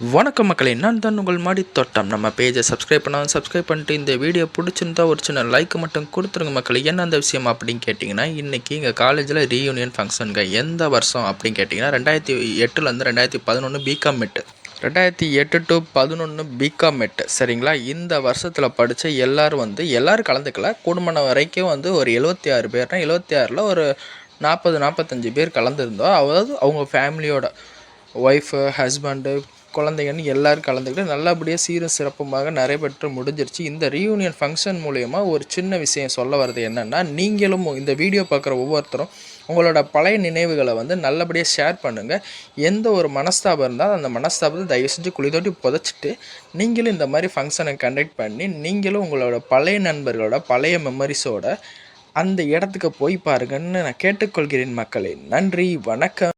வணக்கம் மக்களே நான் தான் உங்கள் மாடி தோட்டம். நம்ம பேஜை சப்ஸ்கிரைப் பண்ணாலும் சப்ஸ்கிரைப் பண்ணிட்டு இந்த வீடியோ பிடிச்சிருந்தா ஒரு சின்ன லைக் மட்டும் கொடுத்துருங்க மக்களே. என்ன அந்த விஷயம் அப்படின்னு கேட்டிங்கன்னா இன்றைக்கி எங்கள் காலேஜில் ரீயூனியன் ஃபங்க்ஷனுங்க எந்த வருஷம் அப்படின்னு கேட்டிங்கன்னா ரெண்டாயிரத்தி எட்டுலேருந்து ரெண்டாயிரத்தி பதினொன்று பிகாம் மெட்டு ரெண்டாயிரத்தி எட்டு டு பதினொன்று பிகாம் மெட்டு சரிங்களா? இந்த வருஷத்தில் படித்த எல்லோரும் வந்து எல்லோரும் கலந்துக்கல. குடும்பம் வரைக்கும் வந்து ஒரு எழுபத்தி ஆறு பேர்னா எழுபத்தி ஆறில் ஒரு நாற்பது நாற்பத்தஞ்சு பேர் கலந்துருந்தோம். அதாவது அவங்க ஃபேமிலியோட ஒய்ஃபு ஹஸ்பண்டு குழந்தைங்கன்னு எல்லோரும் கலந்துக்கிட்டு நல்லபடியாக சீரும் சிறப்புமாக நடைபெற்று முடிஞ்சிருச்சு. இந்த ரீயூனியன் ஃபங்க்ஷன் மூலயமா ஒரு சின்ன விஷயம் சொல்ல வர்றது என்னென்னா நீங்களும் இந்த வீடியோ பார்க்குற ஒவ்வொருத்தரும் உங்களோட பழைய நினைவுகளை வந்து நல்லபடியாக ஷேர் பண்ணுங்கள் எந்த ஒரு மனஸ்தாபம் இருந்தாலும் அந்த மனஸ்தாபத்தை தயவு செஞ்சு குளிதோட்டி புதைச்சிட்டு நீங்களும் இந்த மாதிரி ஃபங்க்ஷனை கண்டக்ட் பண்ணி நீங்களும் உங்களோட பழைய நண்பர்களோட பழைய மெமரிஸோட அந்த இடத்துக்கு போய் பாருங்கன்னு நான் கேட்டுக்கொள்கிறேன் மக்களே. நன்றி வணக்கம்.